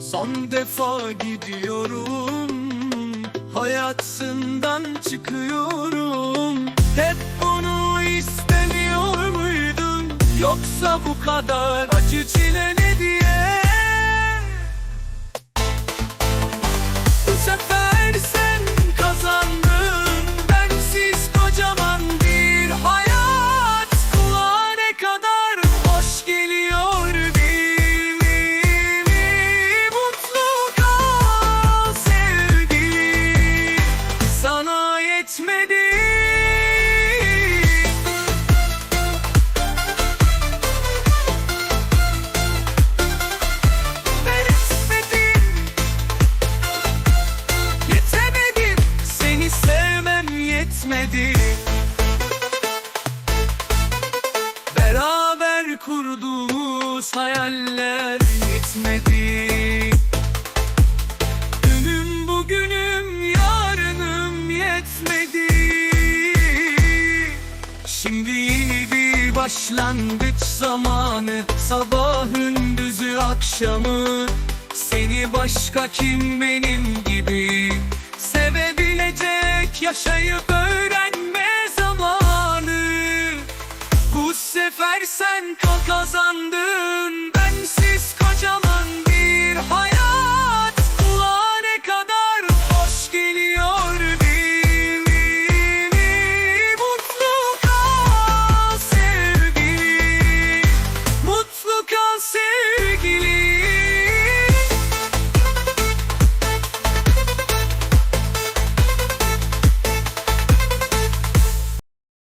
Son defa gidiyorum Hayatından çıkıyorum. Hep bunu istemiyor muydun? Yoksa bu kadar acı çile yetmedi Beraber kurduğumuz hayaller yetmedi. Dünüm bugünüm yarınım yetmedi. Şimdi yeni bir başlangıç zamanı. Sabahın düzü akşamı. Seni başka kim benim yaşayıp öğrenme zamanı. Bu sefer sen kazandın